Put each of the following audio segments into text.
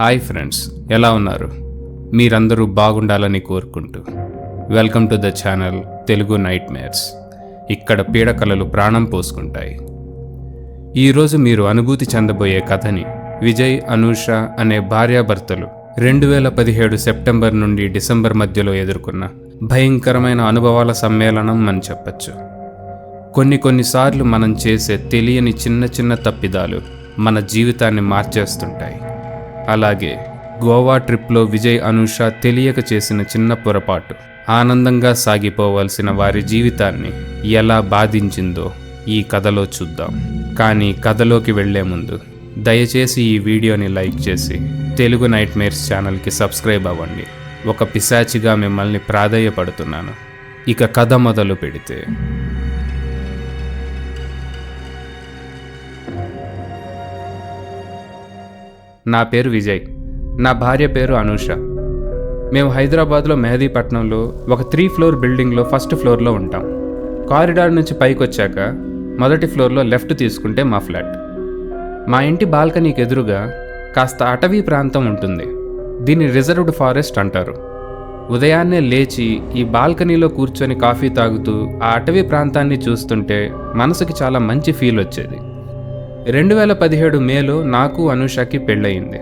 Hi friends ఎలా ఉన్నారు? మీరందరూ బాగుండాలని కోరుకుంటూ. Welcome to the channel Telugu nightmares ఇక్కడ పీడకలలు ప్రాణం పోసుకుంటాయి. ఈరోజు మీరు అనుభూతి చెందబోయే కథని విజయ్ అనూష అనే భార్యాభర్తలు రెండు వేల పదిహేడు సెప్టెంబర్ నుండి డిసెంబర్ మధ్యలో ఎదుర్కొన్న భయంకరమైన అనుభవాల సమ్మేళనం అని చెప్పచ్చు. కొన్ని కొన్నిసార్లు మనం చేసే తెలియని చిన్న చిన్న తప్పిదాలు మన జీవితాన్ని మార్చేస్తుంటాయి. అలాగే గోవా ట్రిప్లో విజయ్ అనూష తెలియక చేసిన చిన్న పొరపాటు. ఆనందంగా సాగిపోవలసిన వారి జీవితాన్ని ఎలా బాధించిందో ఈ కథలో చూద్దాం. కానీ కథలోకి వెళ్ళే ముందు దయచేసి ఈ వీడియోని లైక్ చేసి తెలుగు నైట్ మేర్స్ ఛానల్కి సబ్స్క్రైబ్ అవ్వండి. ఒక పిశాచిగా మిమ్మల్ని ప్రాధేయపడుతున్నాను. ఇక కథ మొదలు పెడితే నా పేరు విజయ్. నా భార్య పేరు అనూష. మేము హైదరాబాద్లో మెహదీపట్నంలో ఒక త్రీ ఫ్లోర్ బిల్డింగ్లో ఫస్ట్ ఫ్లోర్లో ఉంటాం. కారిడార్ నుంచి పైకి వచ్చాక మొదటి ఫ్లోర్లో లెఫ్ట్ తీసుకుంటే మా ఫ్లాట్. మా ఇంటి బాల్కనీకి ఎదురుగా కాస్త అటవీ ప్రాంతం ఉంటుంది. దీన్ని రిజర్వ్డ్ ఫారెస్ట్ అంటారు. ఉదయాన్నే లేచి ఈ బాల్కనీలో కూర్చొని కాఫీ తాగుతూ ఆ అటవీ ప్రాంతాన్ని చూస్తుంటే మనసుకి చాలా మంచి ఫీల్ వచ్చేది. రెండు వేల పదిహేడు మేలో నాకు అనుషకి పెళ్ళయింది.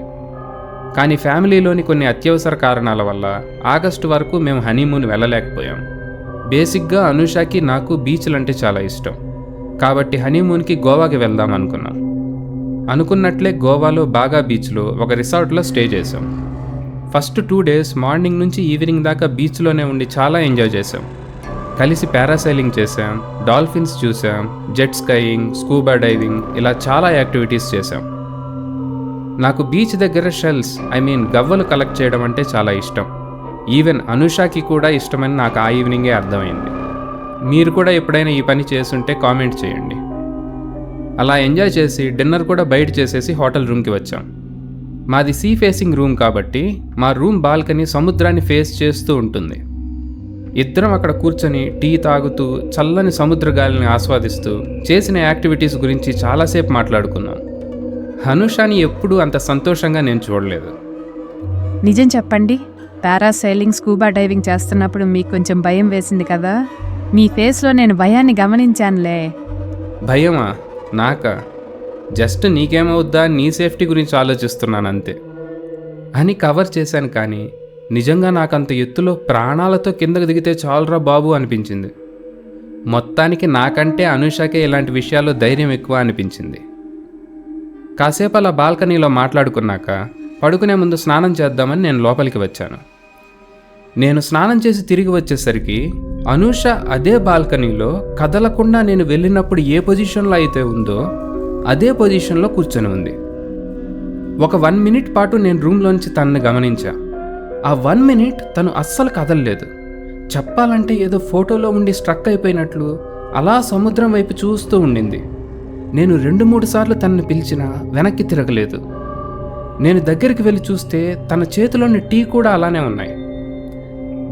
కానీ ఫ్యామిలీలోని కొన్ని అత్యవసర కారణాల వల్ల ఆగస్టు వరకు మేము హనీమూన్ వెళ్ళలేకపోయాం. బేసిక్గా అనుషాకి నాకు బీచ్లు అంటే చాలా ఇష్టం. కాబట్టి హనీమూన్కి గోవాకి వెళ్దాం అనుకున్నాం. అనుకున్నట్లే గోవాలో బాగా బీచ్లో ఒక రిసార్ట్లో స్టే చేసాం ఫస్ట్ టూ డేస్ మార్నింగ్ నుంచి ఈవినింగ్ దాకా బీచ్లోనే ఉండి చాలా ఎంజాయ్ చేసాం కలిసి పారాసైలింగ్ చేసాం డాల్ఫిన్స్ చూసాం జెట్ స్కైయింగ్ స్కూబా డైవింగ్ ఇలా చాలా యాక్టివిటీస్ చేసాం నాకు బీచ్ దగ్గర షెల్స్ ఐ మీన్ గవ్వలు కలెక్ట్ చేయడం అంటే చాలా ఇష్టం. ఈవెన్ అనుషాకి కూడా ఇష్టమని నాకు ఆ ఈవినింగే అర్థమైంది. మీరు కూడా ఎప్పుడైనా ఈ పని చేస్తుంటే కామెంట్ చేయండి. అలా ఎంజాయ్ చేసి డిన్నర్ కూడా బయట చేసేసి హోటల్ రూమ్కి వచ్చాం. మాది సీ ఫేసింగ్ రూమ్ కాబట్టి మా రూమ్ బాల్కనీ సముద్రాన్ని ఫేస్ చేస్తూ ఉంటుంది. ఇద్దరం అక్కడ కూర్చొని టీ తాగుతూ చల్లని సముద్ర గాలిని ఆస్వాదిస్తూ చేసిన యాక్టివిటీస్ గురించి చాలాసేపు మాట్లాడుకున్నాం. హనుషాని ఎప్పుడూ అంత సంతోషంగా నేను చూడలేదు. నిజం చెప్పండి పారాసైలింగ్ స్కూబా డైవింగ్ చేస్తున్నప్పుడు మీకు కొంచెం భయం వేసింది కదా? మీ ఫేస్లో నేను భయాన్ని గమనించానులే. భయమా? నాకా? జస్ట్ నీకేమవుద్దా? నీ సేఫ్టీ గురించి ఆలోచిస్తున్నాను అంతే అని కవర్ చేశాను కానీ నిజంగా నాకంత ఎత్తులో ప్రాణాలతో కిందకు దిగితే చాలురా బాబు అనిపించింది. మొత్తానికి నాకంటే అనుషకే ఇలాంటి విషయాల్లో ధైర్యం ఎక్కువ అనిపించింది. కాసేపు అలా బాల్కనీలో మాట్లాడుకున్నాక పడుకునే ముందు స్నానం చేద్దామని నేను లోపలికి వచ్చాను. నేను స్నానం చేసి తిరిగి వచ్చేసరికి అనూష అదే బాల్కనీలో కదలకుండా నేను వెళ్ళినప్పుడు ఏ పొజిషన్లో అయితే ఉందో అదే పొజిషన్లో కూర్చొని ఉంది. ఒక వన్ మినిట్ పాటు నేను రూమ్లోంచి తనని గమనించా. ఆ వన్ మినిట్ తను అస్సలు కదలలేదు. చెప్పాలంటే ఏదో ఫోటోలో ఉండి స్ట్రక్ అయిపోయినట్లు అలా సముద్రం వైపు చూస్తూ ఉండింది. నేను రెండు మూడు సార్లు తనని పిలిచినా వెనక్కి తిరగలేదు. నేను దగ్గరికి వెళ్ళి చూస్తే తన చేతిలోని టీ కూడా అలానే ఉన్నాయి.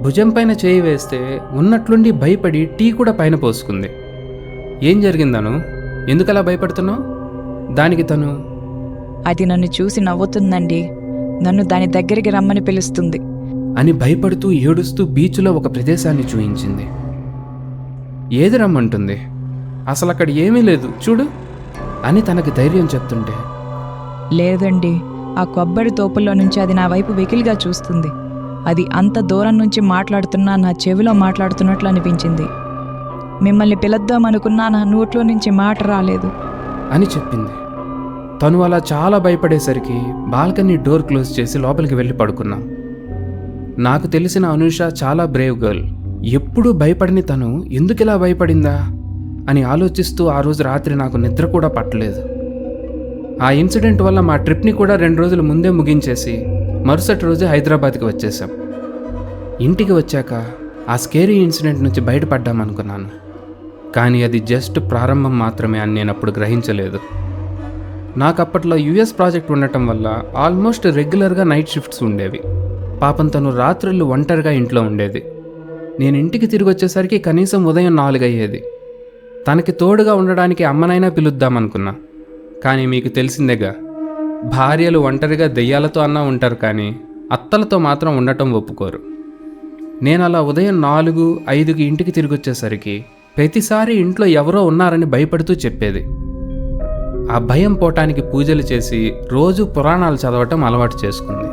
భుజం పైన చేయి వేస్తే ఉన్నట్లుండి భయపడి టీ కూడా పైన పోసుకుంది. ఏం జరిగిందను? ఎందుకలా భయపడుతున్నావు? దానికి తను అది నన్ను చూసి నవ్వుతుందండి. నన్ను దాని దగ్గరికి రమ్మని పిలుస్తుంది. అని భయపడుతూ ఏడుస్తూ బీచ్లో ఒక ప్రదేశాన్ని చూయించింది. ఏది రమ్మంటుంది? అసలు అక్కడ ఏమీ లేదు చూడు అని తనకి ధైర్యం చెప్తుంటే. లేదండి ఆ కొబ్బరి తోపుల్లో నుంచి అది నా వైపు వెకిలిగా చూస్తుంది. అది అంత దూరం నుంచి మాట్లాడుతున్నా నా చెవిలో మాట్లాడుతున్నట్లు అనిపించింది. మిమ్మల్ని పిలుద్దాం అనుకున్నా నా నోట్లో నుంచి మాట రాలేదు. అని చెప్పింది. తను అలా చాలా భయపడేసరికి బాల్కనీ డోర్ క్లోజ్ చేసి లోపలికి వెళ్ళి పడుకున్నాం. నాకు తెలిసిన అనుష చాలా బ్రేవ్ గర్ల్ ఎప్పుడూ భయపడని తను ఎందుకిలా భయపడిందా? అని ఆలోచిస్తూ ఆ రోజు రాత్రి నాకు నిద్ర కూడా పట్టలేదు. ఆ ఇన్సిడెంట్ వల్ల మా ట్రిప్ని కూడా రెండు రోజులు ముందే ముగించేసి మరుసటి రోజే హైదరాబాద్కి వచ్చేసాం ఇంటికి వచ్చాక ఆ స్కేరీ ఇన్సిడెంట్ నుంచి బయటపడ్డామనుకున్నాను. కానీ అది జస్ట్ ప్రారంభం మాత్రమే అని నేను అప్పుడు గ్రహించలేదు. నాకు అప్పట్లో యుఎస్ ప్రాజెక్ట్ ఉండటం వల్ల ఆల్మోస్ట్ రెగ్యులర్గా నైట్ షిఫ్ట్స్ ఉండేవి. పాపం తను రాత్రులు ఒంటరిగా ఇంట్లో ఉండేది. నేను ఇంటికి తిరిగి వచ్చేసరికి కనీసం ఉదయం నాలుగు అయ్యేది తనకి తోడుగా ఉండడానికి అమ్మనైనా పిలుద్దామనుకున్నా. కానీ మీకు తెలిసిందేగా భార్యలు ఒంటరిగా దెయ్యాలతో అన్నా ఉంటారు కానీ అత్తలతో మాత్రం ఉండటం ఒప్పుకోరు. నేను అలా ఉదయం నాలుగు ఐదుకి ఇంటికి తిరిగి వచ్చేసరికి ప్రతిసారి ఇంట్లో ఎవరో ఉన్నారని భయపడుతూ చెప్పేది. ఆ భయం పోవటానికి పూజలు చేసి రోజు పురాణాలు చదవటం అలవాటు చేసుకుంది.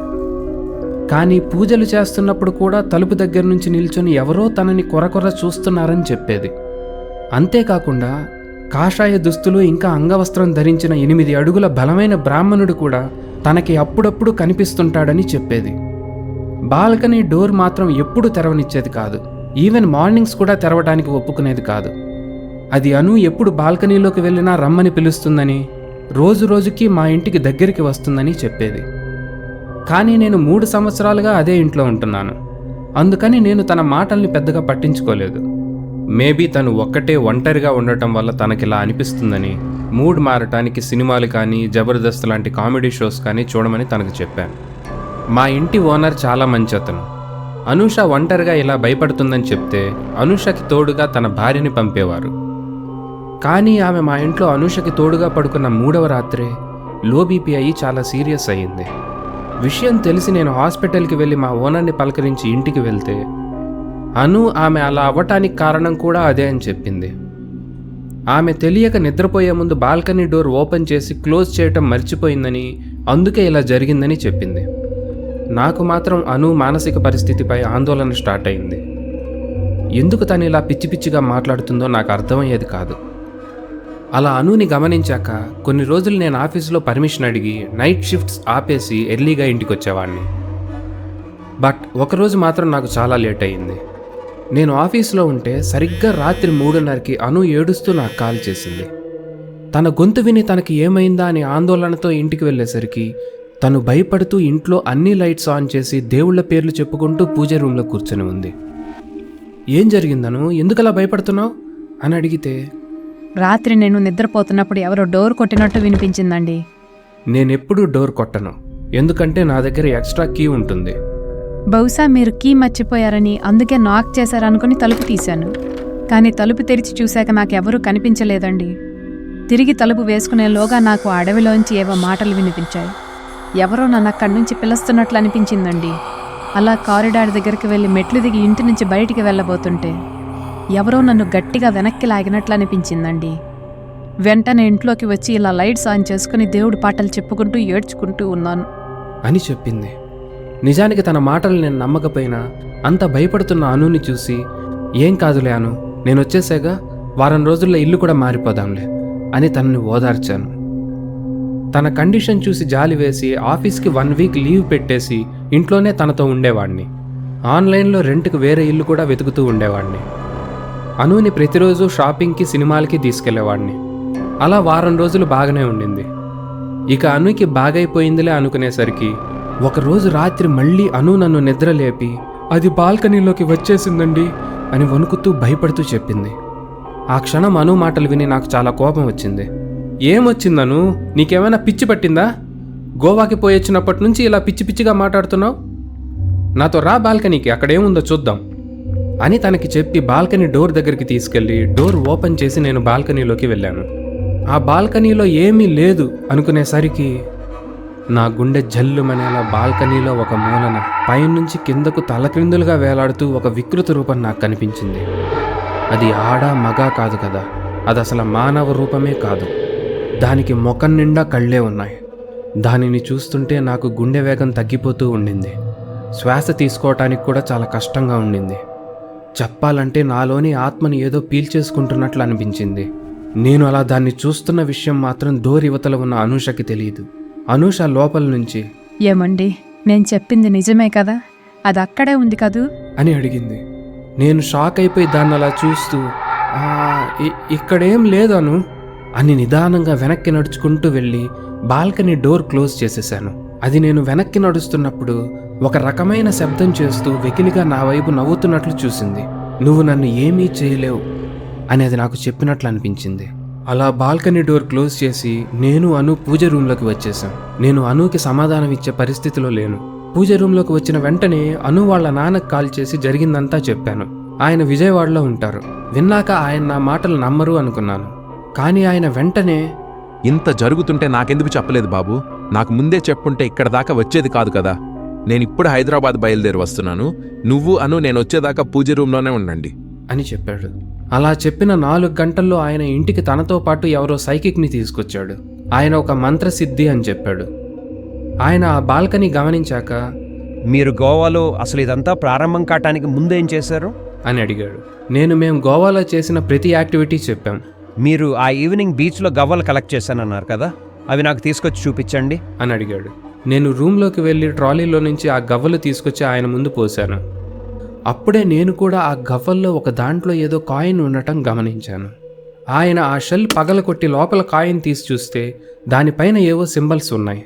కానీ పూజలు చేస్తున్నప్పుడు కూడా తలుపు దగ్గర నుంచి నిల్చొని ఎవరో తనని కొరకొర చూస్తున్నారని చెప్పేది. అంతేకాకుండా కాషాయ దుస్తులు ఇంకా అంగవస్త్రం ధరించిన ఎనిమిది అడుగుల బలమైన బ్రాహ్మణుడు కూడా తనకి అప్పుడప్పుడు కనిపిస్తుంటాడని చెప్పేది. బాల్కనీ డోర్ మాత్రం ఎప్పుడూ తెరవనిచ్చేది కాదు. ఈవెన్ మార్నింగ్స్ కూడా తెరవడానికి ఒప్పుకునేది కాదు. అది అను ఎప్పుడు బాల్కనీలోకి వెళ్ళినా రమ్మని పిలుస్తుందని రోజు రోజుకి మా ఇంటికి దగ్గరికి వస్తుందని చెప్పేది. కానీ నేను మూడు సంవత్సరాలుగా అదే ఇంట్లో ఉంటున్నాను. అందుకని నేను తన మాటల్ని పెద్దగా పట్టించుకోలేదు. మేబీ తను ఒక్కటే ఒంటరిగా ఉండటం వల్ల తనకిలా అనిపిస్తుందని మూడ్ మారటానికి సినిమాలు కానీ జబర్దస్త్ లాంటి కామెడీ షోస్ కానీ చూడమని తనకు చెప్పాను. మా ఇంటి ఓనర్ చాలా మంచి అతను. అనూష ఒంటరిగా ఇలా భయపడుతుందని చెప్తే అనూషకి తోడుగా తన భార్యని పంపేవారు. కానీ ఆమె మా ఇంట్లో అనూషకి తోడుగా పడుకున్న మూడవ రాత్రే లో బీపీ అయ్యి చాలా సీరియస్ అయ్యింది. విషయం తెలిసి నేను హాస్పిటల్కి వెళ్ళి మా ఓనర్ని పలకరించి ఇంటికి వెళ్తే అను ఆమె అలా అవ్వటానికి కారణం కూడా అదే అని చెప్పింది. ఆమె తెలియక నిద్రపోయే ముందు బాల్కనీ డోర్ ఓపెన్ చేసి క్లోజ్ చేయటం మర్చిపోయిందని అందుకే ఇలా జరిగిందని చెప్పింది. నాకు మాత్రం అను మానసిక పరిస్థితిపై ఆందోళన స్టార్ట్ అయింది. ఎందుకు తను ఇలా పిచ్చి పిచ్చిగా మాట్లాడుతుందో నాకు అర్థమయ్యేది కాదు. అలా అనుని గమనించాక కొన్ని రోజులు నేను ఆఫీసులో పర్మిషన్ అడిగి నైట్ షిఫ్ట్స్ ఆపేసి ఎర్లీగా ఇంటికి వచ్చేవాడిని బట్ ఒకరోజు మాత్రం నాకు చాలా లేట్ అయింది నేను ఆఫీస్లో ఉంటే సరిగ్గా రాత్రి మూడున్నరకి అను ఏడుస్తూ నాకు కాల్ చేసింది. తన గొంతు విని తనకి ఏమైందా అని ఆందోళనతో ఇంటికి వెళ్ళేసరికి తను భయపడుతూ ఇంట్లో అన్ని లైట్స్ ఆన్ చేసి దేవుళ్ళ పేర్లు చెప్పుకుంటూ పూజ రూమ్లో కూర్చొని ఉంది. ఏం జరిగిందను? ఎందుకలా భయపడుతున్నావు? అని అడిగితే రాత్రి నేను నిద్రపోతున్నప్పుడు ఎవరో డోర్ కొట్టినట్టు వినిపించిందండి. నేనెప్పుడూ డోర్ కొట్టను. ఎందుకంటే నా దగ్గర ఎక్స్ట్రా కీ ఉంటుంది. బహుశా మీరు కీ మర్చిపోయారని అందుకే నాక్ చేశారనుకుని తలుపు తీశాను. కానీ తలుపు తెరిచి చూశాక నాకెవరూ కనిపించలేదండి. తిరిగి తలుపు వేసుకునేలోగా నాకు అడవిలోంచి ఏవో మాటలు వినిపించాయి. ఎవరో నన్ను అక్కడి నుంచి పిలుస్తున్నట్లు అనిపించిందండి. అలా కారిడార్ దగ్గరికి వెళ్ళి మెట్లు దిగి ఇంటి నుంచి బయటికి వెళ్ళబోతుంటే. ఎవరో నన్ను గట్టిగా వెనక్కి లాగినట్లు అనిపించిందండి. వెంటనే ఇంట్లోకి వచ్చి ఇలా లైట్స్ ఆన్ చేసుకుని దేవుడి పాటలు చెప్పుకుంటూ ఏడ్చుకుంటూ ఉన్నాను. అని చెప్పింది. నిజానికి తన మాటలు నేను నమ్మకపోయినా అంత భయపడుతున్న అనుని చూసి ఏం కాదులే అను నేను వచ్చేసాగా వారం రోజుల్లో ఇల్లు కూడా మారిపోదాంలే అని తనని ఓదార్చాను. తన కండిషన్ చూసి జాలి వేసి ఆఫీస్కి వన్ వీక్ లీవ్ పెట్టేసి ఇంట్లోనే తనతో ఉండేవాడిని. ఆన్లైన్లో రెంట్కి వేరే ఇల్లు కూడా వెతుకుతూ ఉండేవాడిని. అనుని ప్రతిరోజు షాపింగ్కి సినిమాలకి తీసుకెళ్ళేవాడిని. అలా వారం రోజులు బాగానే ఉండింది. ఇక అనుకి బాగైపోయిందిలే అనుకునేసరికి ఒకరోజు రాత్రి మళ్ళీ అను నన్ను నిద్ర లేపి అది బాల్కనీలోకి వచ్చేసిందండి అని వణుకుతూ భయపడుతూ చెప్పింది. ఆ క్షణం అను మాటలు విని నాకు చాలా కోపం వచ్చింది. ఏమొచ్చిందను నీకేమైనా పిచ్చి పట్టిందా? గోవాకి పోయొచ్చినప్పటి నుంచి ఇలా పిచ్చి పిచ్చిగా మాట్లాడుతున్నావు? నాతో రా బాల్కనీకి అక్కడేముందో చూద్దాం. అని తనకి చెప్పి బాల్కనీ డోర్ దగ్గరికి తీసుకెళ్ళి డోర్ ఓపెన్ చేసి నేను బాల్కనీలోకి వెళ్ళాను. ఆ బాల్కనీలో ఏమీ లేదు అనుకునేసరికి నా గుండె జల్లుమనేలా బాల్కనీలో ఒక మూలన పైనుంచి కిందకు తలక్రిందులుగా వేలాడుతూ ఒక వికృత రూపం నాకు కనిపించింది. అది ఆడ మగ కాదు కదా అది అసలు మానవ రూపమే కాదు. దానికి ముఖం నిండా కళ్ళే ఉన్నాయి. దానిని చూస్తుంటే నాకు గుండె వేగం తగ్గిపోతూ ఉండింది. శ్వాస తీసుకోవటానికి కూడా చాలా కష్టంగా ఉండింది. చెప్పాలంటే నాలోని ఆత్మని ఏదో పీల్చేసుకుంటున్నట్లు అనిపించింది. నేను అలా దాన్ని చూస్తున్న విషయం మాత్రం డోర్ యువతల ఉన్న అనూషకి తెలియదు. అనూష లోపల నుంచి ఏమండి నేను చెప్పింది నిజమే కదా? అది అక్కడే ఉంది కదూ? అని అడిగింది. నేను షాక్ అయిపోయి దాన్ని అలా చూస్తూ "ఆ, ఇ- ఇక్కడేం లేదను అని నిదానంగా వెనక్కి నడుచుకుంటూ వెళ్ళి బాల్కనీ డోర్ క్లోజ్ చేసేశాను. అది నేను వెనక్కి నడుస్తున్నప్పుడు ఒక రకమైన శబ్దం చేస్తూ వెకిలిగా నా వైపు నవ్వుతున్నట్లు చూసింది. నువ్వు నన్ను ఏమీ చేయలేవు అనేది నాకు చెప్పినట్లు అనిపించింది. అలా బాల్కనీ డోర్ క్లోజ్ చేసి నేను అను పూజ రూమ్లోకి వచ్చేసాం నేను అనుకి సమాధానం ఇచ్చే పరిస్థితిలో లేను. పూజ రూమ్లోకి వచ్చిన వెంటనే అను వాళ్ళ నాన్నకు కాల్ చేసి జరిగిందంతా చెప్పాను. ఆయన విజయవాడలో ఉంటారు. విన్నాక ఆయన నా మాటలు నమ్మరు అనుకున్నాను. కానీ ఆయన వెంటనే ఇంత జరుగుతుంటే నాకెందుకు చెప్పలేదు బాబు? నాకు ముందే చెప్పుంటే ఇక్కడ దాకా వచ్చేది కాదు కదా. నేను ఇప్పుడు హైదరాబాద్ బయలుదేరి వస్తున్నాను. నువ్వు అను నేను వచ్చేదాకా పూజ రూమ్లోనే ఉండండి. అని చెప్పాడు. అలా చెప్పిన నాలుగు గంటల్లో ఆయన ఇంటికి తనతో పాటు ఎవరో సైకిక్ని తీసుకొచ్చాడు. ఆయన ఒక మంత్రసిద్ధి అని చెప్పాడు. ఆయన ఆ బాల్కనీ గమనించాక మీరు గోవాలో అసలు ఇదంతా ప్రారంభం కావటానికి ముందేం చేశారు? అని అడిగాడు. నేను మేము గోవాలో చేసిన ప్రతి యాక్టివిటీ చెప్పాం. మీరు ఆ ఈవినింగ్ బీచ్లో గవ్వలు కలెక్ట్ చేశానన్నారు కదా? అవి నాకు తీసుకొచ్చి చూపించండి. అని అడిగాడు. నేను రూమ్లోకి వెళ్ళి ట్రాలీలో నుంచి ఆ గవ్వలు తీసుకొచ్చి ఆయన ముందు పోశాను. అప్పుడే నేను కూడా ఆ గవ్వల్లో ఒక దాంట్లో ఏదో కాయిన్ ఉండటం గమనించాను. ఆయన ఆ షెల్ పగలకొట్టి లోపల కాయిన్ తీసి చూస్తే దానిపైన ఏవో సింబల్స్ ఉన్నాయి.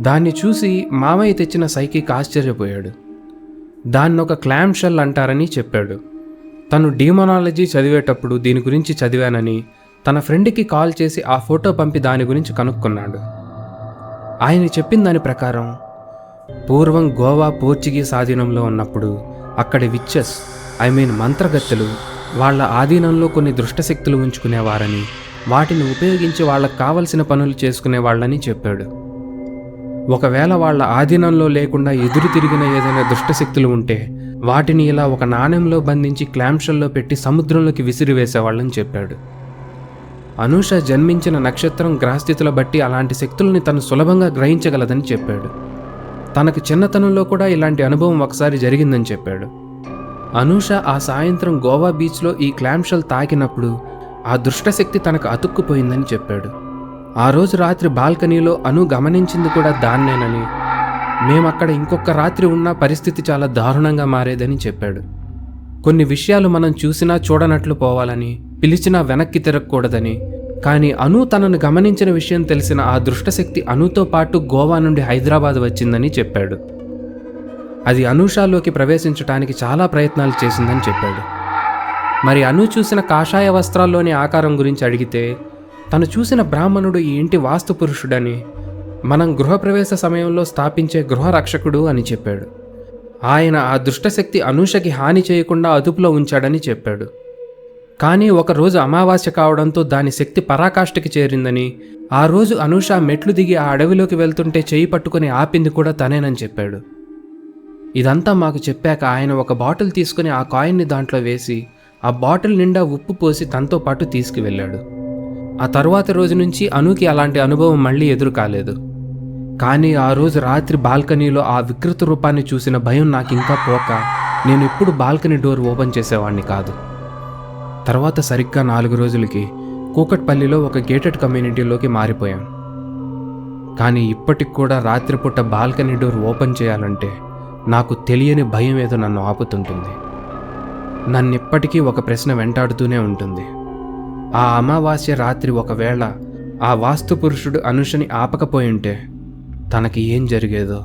దాన్ని చూసి మామయ్య తెచ్చిన సైకిక్ ఆశ్చర్యపోయాడు. దాన్ని ఒక క్లామ్ షెల్ అంటారని చెప్పాడు. తను డీమోనాలజీ చదివేటప్పుడు దీని గురించి చదివానని తన ఫ్రెండ్కి కాల్ చేసి ఆ ఫోటో పంపి దాని గురించి కనుక్కున్నాడు. ఆయన చెప్పిన దాని ప్రకారం పూర్వం గోవా పోర్చుగీస్ ఆధీనంలో ఉన్నప్పుడు అక్కడి విచ్చెస్ ఐ మీన్ మంత్రగత్తెలు వాళ్ళ ఆధీనంలో కొన్ని దుష్టశక్తులు ఉంచుకునేవారని వాటిని ఉపయోగించి వాళ్ళకు కావలసిన పనులు చేసుకునేవాళ్ళని చెప్పాడు. ఒకవేళ వాళ్ళ ఆధీనంలో లేకుండా ఎదురు తిరిగిన ఏదైనా దుష్టశక్తులు ఉంటే వాటిని ఇలా ఒక నాణెంలో బంధించి క్లాంషల్లో పెట్టి సముద్రంలోకి విసిరివేసేవాళ్ళని చెప్పాడు. అనూష జన్మించిన నక్షత్రం గ్రహస్థితుల బట్టి అలాంటి శక్తుల్ని తను సులభంగా గ్రహించగలదని చెప్పాడు. తనకు చిన్నతనంలో కూడా ఇలాంటి అనుభవం ఒకసారి జరిగిందని చెప్పాడు. అనూష ఆ సాయంత్రం గోవా బీచ్లో ఈ క్లాంషల్ తాకినప్పుడు ఆ దుష్టశక్తి తనకు అతుక్కుపోయిందని చెప్పాడు. ఆ రోజు రాత్రి బాల్కనీలో అను గమనించింది కూడా దాన్నేనని మేమక్కడ ఇంకొక రాత్రి ఉన్న పరిస్థితి చాలా దారుణంగా మారేదని చెప్పాడు. కొన్ని విషయాలు మనం చూసినా చూడనట్లు పోవాలని పిలిచినా వెనక్కి తిరగకూడదని. కానీ అను తనను గమనించిన విషయం తెలిసిన ఆ దృష్టశక్తి అనుతో పాటు గోవా నుండి హైదరాబాద్ వచ్చిందని చెప్పాడు. అది అనూషాలోకి ప్రవేశించడానికి చాలా ప్రయత్నాలు చేసిందని చెప్పాడు. మరి అను చూసిన కాషాయ వస్త్రాల్లోని ఆకారం గురించి అడిగితే తను చూసిన బ్రాహ్మణుడు ఈ ఇంటి వాస్తు పురుషుడని మనం గృహప్రవేశ సమయంలో స్థాపించే గృహరక్షకుడు అని చెప్పాడు. ఆయన ఆ దుష్టశక్తి అనూషకి హాని చేయకుండా అదుపులో ఉంచాడని చెప్పాడు. కానీ ఒకరోజు అమావాస్య కావడంతో దాని శక్తి పరాకాష్ఠకి చేరిందని ఆ రోజు అనూష మెట్లు దిగి ఆ అడవిలోకి వెళ్తుంటే చేయి పట్టుకుని ఆపింది కూడా తనేనని చెప్పాడు. ఇదంతా మాకు చెప్పాక ఆయన ఒక బాటిల్ తీసుకుని ఆ కాయిన్ని దాంట్లో వేసి ఆ బాటిల్ నిండా ఉప్పు పోసి తనతో పాటు తీసుకువెళ్ళాడు. ఆ తర్వాత రోజు నుంచి అనుకి అలాంటి అనుభవం మళ్ళీ ఎదురు కాలేదు. కానీ ఆ రోజు రాత్రి బాల్కనీలో ఆ వికృత రూపాన్ని చూసిన భయం నాకు ఇంకా పోక నేను ఇప్పుడు బాల్కనీ డోర్ ఓపెన్ చేసేవాడిని కాదు. తర్వాత సరిగ్గా నాలుగు రోజులకి కూకట్పల్లిలో ఒక గేటెడ్ కమ్యూనిటీలోకి మారిపోయాం. కానీ ఇప్పటికి కూడా రాత్రిపూట బాల్కనీ డోర్ ఓపెన్ చేయాలంటే నాకు తెలియని భయం ఏదో నన్ను ఆపుతుంటుంది. నన్ను ఇప్పటికీ ఒక ప్రశ్న వెంటాడుతూనే ఉంటుంది. ఆ అమావాస్య రాత్రి ఒకవేళ ఆ వాస్తు పురుషుడు అనుషని ఆపకపోయింటే తనకి ఏం జరిగేదో?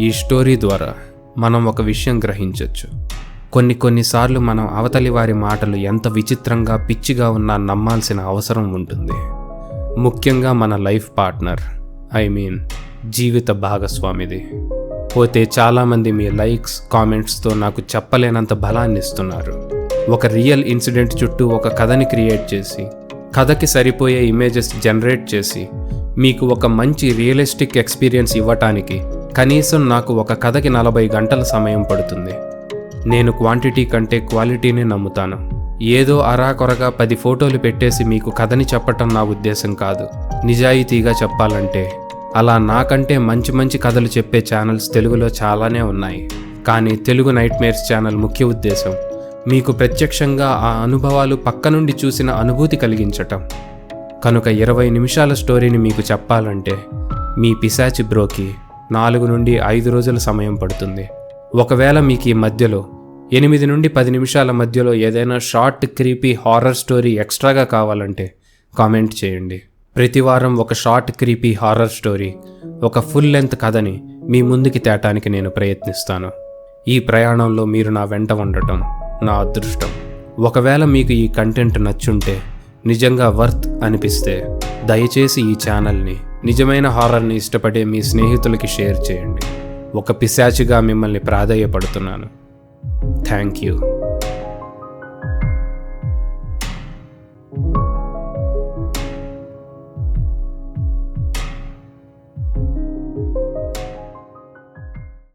ఈ స్టోరీ ద్వారా మనం ఒక విషయం గ్రహించవచ్చు కొన్ని కొన్నిసార్లు మనం అవతలి వారి మాటలు ఎంత విచిత్రంగా పిచ్చిగా ఉన్నా నమ్మాల్సిన అవసరం ఉంటుంది. ముఖ్యంగా మన లైఫ్ పార్ట్నర్ ఐ మీన్ జీవిత భాగస్వామిది. పోతే చాలామంది మీ లైక్స్ కామెంట్స్తో నాకు చెప్పలేనంత బలాన్ని ఇస్తున్నారు. ఒక రియల్ ఇన్సిడెంట్ చుట్టూ ఒక కథని క్రియేట్ చేసి కథకి సరిపోయే ఇమేజెస్ జనరేట్ చేసి మీకు ఒక మంచి రియలిస్టిక్ ఎక్స్పీరియన్స్ ఇవ్వటానికి కనీసం నాకు ఒక కథకి నలభై గంటల సమయం పడుతుంది. నేను క్వాంటిటీ కంటే క్వాలిటీని నమ్ముతాను. ఏదో అరాకొరగా పది ఫోటోలు పెట్టేసి మీకు కథని చెప్పటం నా ఉద్దేశం కాదు. నిజాయితీగా చెప్పాలంటే అలా నాకంటే మంచి మంచి కథలు చెప్పే ఛానల్స్ తెలుగులో చాలానే ఉన్నాయి. కానీ తెలుగు నైట్ మేర్స్ ఛానల్ ముఖ్య ఉద్దేశం మీకు ప్రత్యక్షంగా ఆ అనుభవాలు పక్క నుండి చూసిన అనుభూతి కలిగించటం. కనుక ఇరవై నిమిషాల స్టోరీని మీకు చెప్పాలంటే మీ పిశాచి బ్రోకి నాలుగు నుండి ఐదు రోజుల సమయం పడుతుంది. ఒకవేళ మీకు ఈ మధ్యలో ఎనిమిది నుండి పది నిమిషాల మధ్యలో ఏదైనా షార్ట్ క్రీపీ హారర్ స్టోరీ ఎక్స్ట్రాగా కావాలంటే కామెంట్ చేయండి. ప్రతి వారం ఒక షార్ట్ క్రీపీ హారర్ స్టోరీ ఒక ఫుల్ లెంత్ కథని మీ ముందుకి తేటానికి నేను ప్రయత్నిస్తాను. ఈ ప్రయాణంలో మీరు నా వెంట ఉండటం నా అదృష్టం. ఒకవేళ మీకు ఈ కంటెంట్ నచ్చుంటే నిజంగా వర్త్ అనిపిస్తే దయచేసి ఈ ఛానల్ని నిజమైన హారర్ని ఇష్టపడే మీ స్నేహితులకి షేర్ చేయండి. ఒక పిశాచిగా మిమ్మల్ని ప్రాధాయపడుతున్నాను. Thank you.